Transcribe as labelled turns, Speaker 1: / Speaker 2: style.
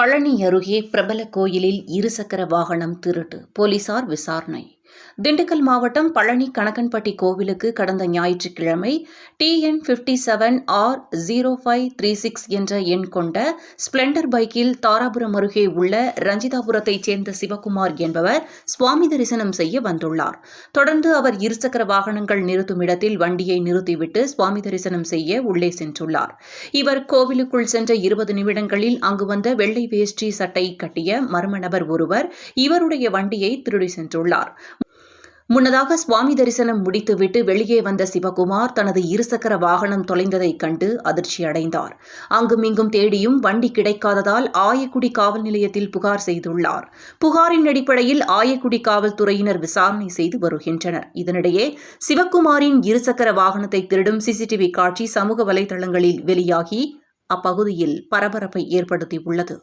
Speaker 1: பழனி அருகே பிரபல கோயிலில் இருசக்கர வாகனம் திருட்டு. போலீசார் விசாரணை. திண்டுக்கல் மாவட்டம் பழனி கணக்கன்பட்டி கோவிலுக்கு கடந்த ஞாயிற்றுக்கிழமை TN fifty seven R zero five three six என்ற எண் கொண்ட ஸ்பிளெண்டர் பைக்கில் தாராபுரம் அருகே உள்ள ரஞ்சிதாபுரத்தைச் சேர்ந்த சிவகுமார் என்பவர் சுவாமி தரிசனம் செய்ய வந்துள்ளார். தொடர்ந்து அவர் இருசக்கர வாகனங்கள் நிறுத்தும் இடத்தில் வண்டியை நிறுத்திவிட்டு சுவாமி தரிசனம் செய்ய உள்ளே சென்றுள்ளார். இவர் கோவிலுக்குள் சென்ற இருபது நிமிடங்களில் அங்கு வந்த வெள்ளை வேஷ்டி சட்டை கட்டிய மர்ம நபர் ஒருவர் இவருடைய வண்டியை திருடி சென்றுள்ளார். முன்னதாக சுவாமி தரிசனம் முடித்துவிட்டு வெளியே வந்த சிவகுமார் தனது இருசக்கர வாகனம் தொலைந்ததைக் கண்டு அதிர்ச்சி அடைந்தார் அங்குமிங்கும் தேடியும் வண்டி கிடைக்காததால் ஆயக்குடி காவல் நிலையத்தில் புகார் செய்துள்ளார். புகாரின் அடிப்படையில் ஆயக்குடி காவல்துறையினர் விசாரணை செய்து வருகின்றனர். இதனிடையே சிவகுமாரின் இருசக்கர வாகனத்தை திருடும் சிசிடிவி காட்சி சமூக வலைதளங்களில் வெளியாகி அப்பகுதியில் பரபரப்பை ஏற்படுத்தியுள்ளது.